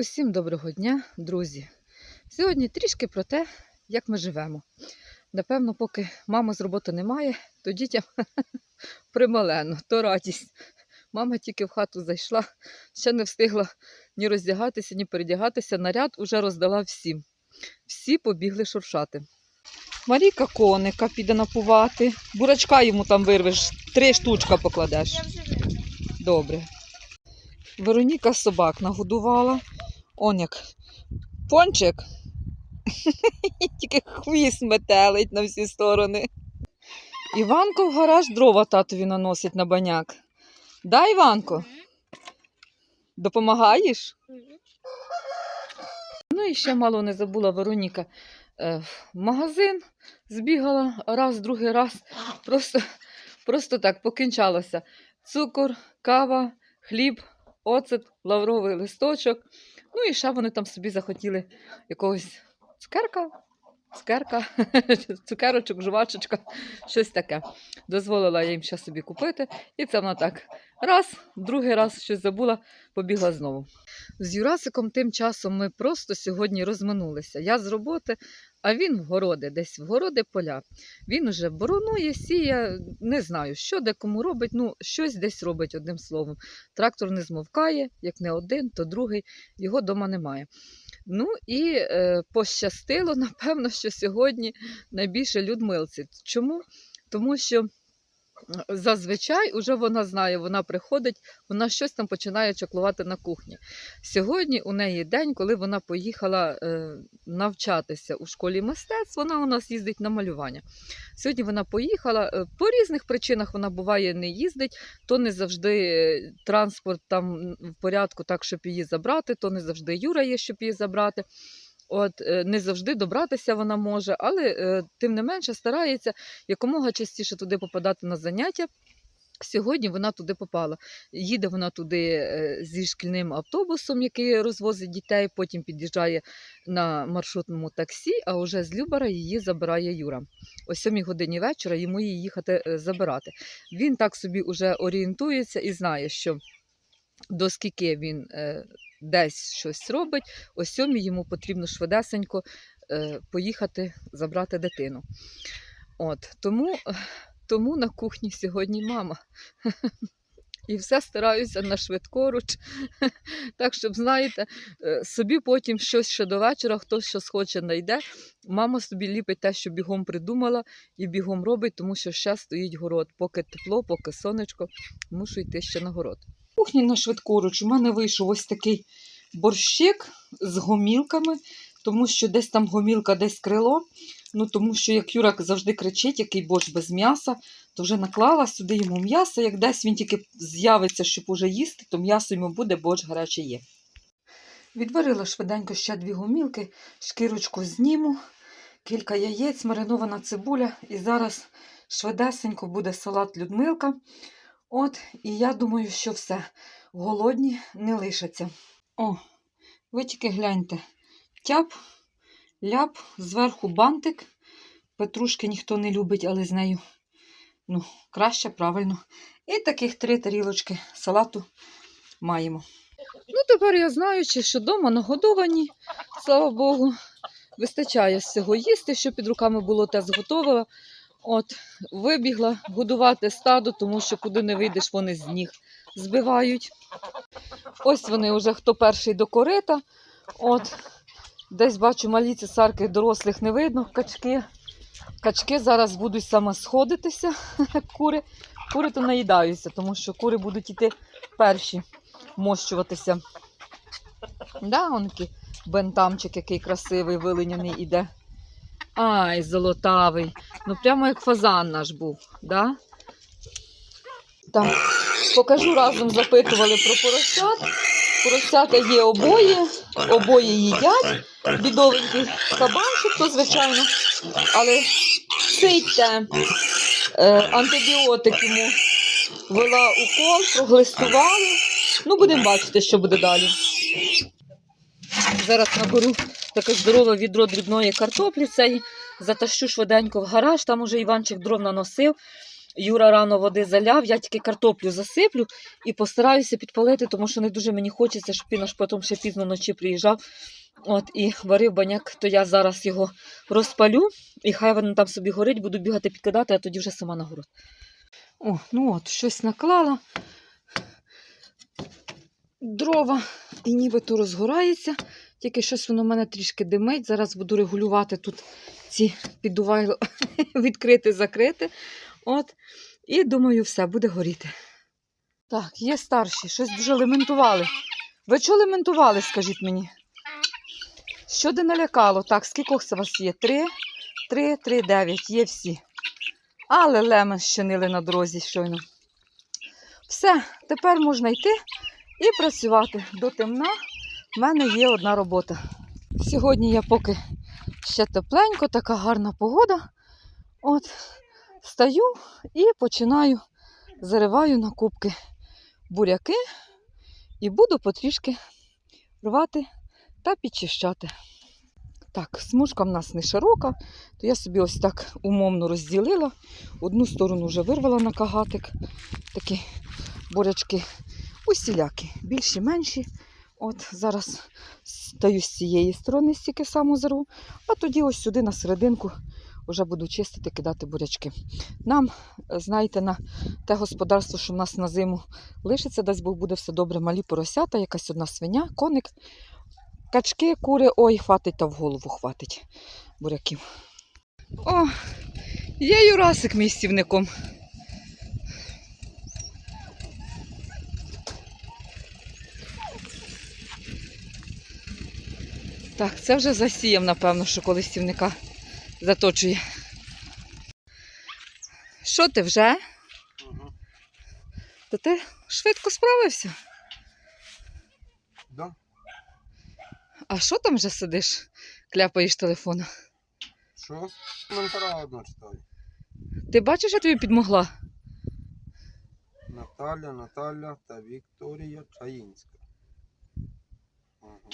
Усім доброго дня, друзі! Сьогодні трішки про те, як ми живемо. Напевно, поки мами з роботи немає, то дітям прималено, то радість. Мама тільки в хату зайшла, ще не встигла ні роздягатися, ні передягатися. Наряд уже роздала всім. Всі побігли шуршати. Марійка коника піде напувати. Бурачка йому там вирвеш, три штучка покладеш. Добре. Вероніка собак нагодувала. Он як пончик. Тільки хвіст метелить на всі сторони. Іванко в гараж дрова татові наносить на баняк. Да, Іванко? Допомагаєш? Ну і ще мало не забула Вероніка. Е, в магазин збігала раз, другий раз. Просто, просто так покінчалося. Цукор, кава, хліб, оцет, лавровий листочок. Ну і ще вони там собі захотіли якогось цукерка, цукерка, цукерочок, жувачечка, щось таке. Дозволила я їм ще собі купити. І це вона так раз, другий раз щось забула, побігла знову. З Юрасиком тим часом ми просто сьогодні розминулися. Я з роботи, а він в городи, десь в городи поля. Він уже боронує, сіє, не знаю, що де кому робить, ну щось десь робить одним словом. Трактор не змовкає, як не один, то другий, його дома немає. Ну і е, пощастило, напевно, що сьогодні найбільше Людмилці. Чому? Тому що зазвичай уже вона знає, вона приходить, вона щось там починає чаклувати на кухні. Сьогодні у неї день, коли вона поїхала е, навчатися у школі мистецтв. Вона у нас їздить на малювання. Сьогодні вона поїхала. е, По різних причинах вона буває не їздить, то не завжди е, транспорт там в порядку, так, щоб її забрати, то не завжди Юра є, щоб її забрати. От е, не завжди добратися вона може, але е, тим не менше старається якомога частіше туди попадати на заняття. Сьогодні вона туди попала. Їде вона туди е, зі шкільним автобусом, який розвозить дітей, потім під'їжджає на маршрутному таксі, а вже з Любара її забирає Юра. О 7 годині вечора йому її їхати забирати. Він так собі вже орієнтується і знає, що до скільки він десь щось робить, о 7 йому потрібно швидесенько е, поїхати забрати дитину. От, тому, тому на кухні сьогодні мама. І все стараюся на швидкоруч. Так, щоб, знаєте, е, собі потім щось ще до вечора, хтось щось хоче знайде. Мама собі ліпить те, що бігом придумала, і бігом робить, тому що ще стоїть город. Поки тепло, поки сонечко, мушу йти ще на город. Кухні на швидкоруч. У мене вийшов ось такий борщик з гомілками, тому що десь там гомілка, десь крило. Ну, тому що як Юрак завжди кричить, який борщ без м'яса, то вже наклала сюди йому м'ясо. Як десь він тільки з'явиться, щоб уже їсти, то м'ясо йому буде, борщ гаряче є. Відварила швиденько ще дві гомілки, шкірочку зніму, кілька яєць, маринована цибуля. І зараз швидесенько буде салат Людмилка. От, і я думаю, що все. Голодні не лишаться. О, ви тільки гляньте. Тяп, ляп, зверху бантик. Петрушки ніхто не любить, але з нею ну, краще, правильно. І таких три тарілочки салату маємо. Ну, тепер я знаю, що вдома нагодовані, слава Богу. Вистачає всього їсти, що під руками було, те зготовила. От, вибігла годувати стадо, тому що куди не вийдеш, вони з ніг збивають. Ось вони вже хто перший до корита. От, десь бачу малі цесарки дорослих не видно, качки. Качки зараз будуть саме сходитися, кури. Кури то наїдаються, тому що кури будуть йти перші мощуватися. Да, он який бентамчик, який красивий, вилиняний іде. Ай, золотавий. Ну, прямо як фазан наш був, да? Там покажу разом запитували про поросят. Поросята є обоє, обоє їдять. Бідовенький кабанчик, то звичайно. Але сидьте, е, антибіотик йому вела укол, проглистували. Ну, будемо бачити, що буде далі. Зараз наберу таке здорове відро дрібної картоплі цієї, затащу швиденько в гараж, там уже Іванчик дров наносив. Юра рано води заляв, я тільки картоплю засиплю і постараюся підпалити, тому що не дуже мені хочеться, щоб він аж потім ще пізно вночі приїжджав. От, і варив баняк, то я зараз його розпалю, і хай він там собі горить, буду бігати підкидати, а тоді вже сама на город. О, ну от, щось наклала. Дрова і нібито розгорається. Тільки щось воно в мене трішки димить. Зараз буду регулювати тут ці піддувайло відкрити, закрити. От. І думаю, все, буде горіти. Так, є старші, щось дуже лементували. Ви чого лементували, скажіть мені? Що де налякало? Так, скільки це вас є? Три, три, три, дев'ять, є всі. Але лемен щинили на дорозі щойно. Все, тепер можна йти і працювати до темна. У мене є одна робота. Сьогодні я поки ще тепленько, така гарна погода. От, встаю і починаю, зариваю на кубки буряки і буду потрішки рвати та підчищати. Так, смужка в нас не широка, то я собі ось так умовно розділила. Одну сторону вже вирвала на кагатик. Такі бурячки усілякі, більші, менші. От зараз стаю з цієї сторони, стільки само зарву, а тоді ось сюди на серединку вже буду чистити, кидати бурячки. Нам, е, знаєте, на те господарство, що в нас на зиму лишиться, дасть Бог буде все добре, малі поросята, якась одна свиня, коник, качки, кури, ой, хватить та в голову хватить буряків. О, є Юрасик мій з Так, це вже засіяв, напевно, що коли сівника заточує. Що ти вже? Угу. То ти швидко справився. Да? А що там вже сидиш, кляпаєш телефона? Що? Коментара одно читаю. Ти бачиш, я тобі підмогла? Наталя, Наталя та Вікторія Чаїнська. Угу.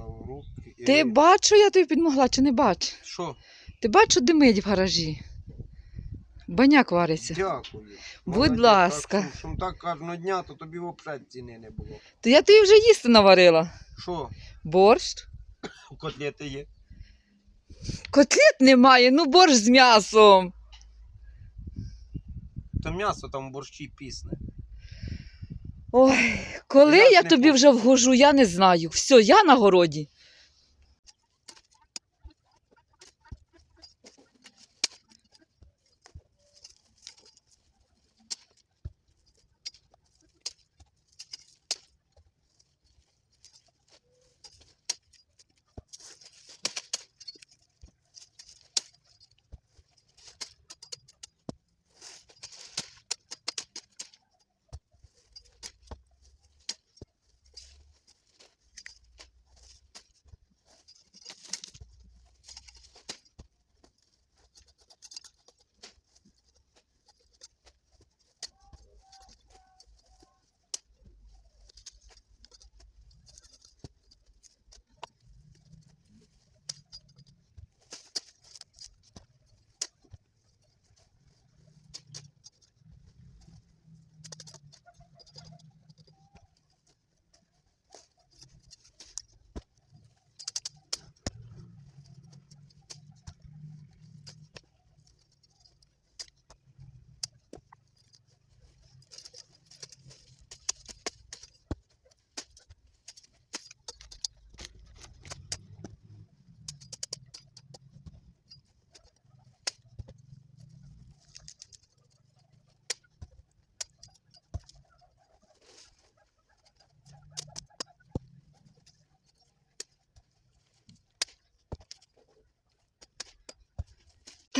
Лаврук Ти бачу, я тобі підмогла, чи не бач? Що? Ти бачу, димить в гаражі. Баняк вариться. Дякую. Будь Молодець. ласка. Так, що, що так кожного дня, то тобі взагалі ціни не було. То я тобі вже їсти наварила. Що? Борщ? Котлети є? Котлет немає, ну борщ з м'ясом. То м'ясо там в борщі пісне. Ой, коли Я тобі вже вгожу, я не знаю. Все, я на городі.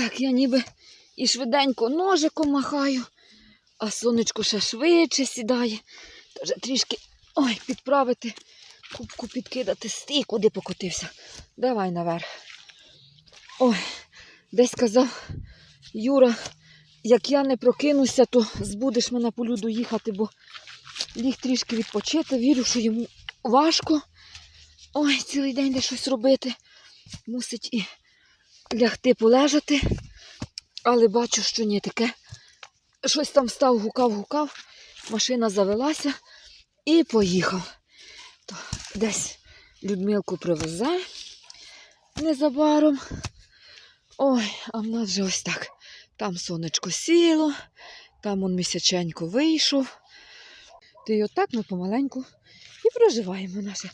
Так, я ніби і швиденько ножиком махаю, а сонечко ще швидше сідає. Вже трішки ой, підправити, кубку підкидати стій, куди покотився. Давай наверх. Ой, десь казав Юра, як я не прокинуся, то збудеш мене по люду їхати, бо ліг трішки відпочити. Вірю, що йому важко. Ой, цілий день де щось робити. Мусить і лягти полежати. Але бачу, що ні таке. Щось там став, гукав, гукав, машина завелася і поїхав. То десь Людмилку привезе незабаром. Ой, а в нас вже ось так. Там сонечко сіло, там он місяченько вийшов. Та й отак ми помаленьку і проживаємо наше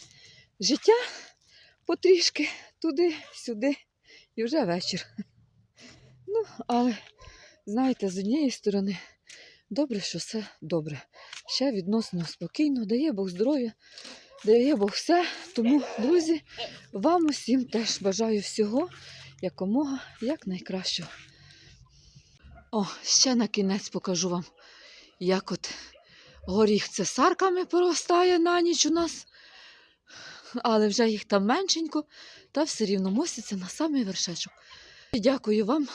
життя потрішки туди-сюди, і вже вечір. Ну, але, знаєте, з однієї сторони, добре, що все добре. Ще відносно спокійно, дає Бог здоров'я, дає Бог все. Тому, друзі, вам усім теж бажаю всього якомога якнайкращого. О, ще на кінець покажу вам, як от горіх цесарками поростає на ніч у нас. Але вже їх там меншенько, та все рівно моститься на самий вершечок. Дякую вам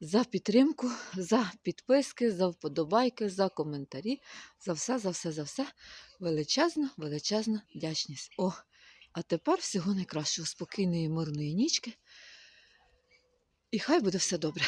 за підтримку, за підписки, за вподобайки, за коментарі, за все, за все, за все. Величезна, величезна вдячність. О, а тепер всього найкращого, спокійної, мирної нічки. І хай буде все добре.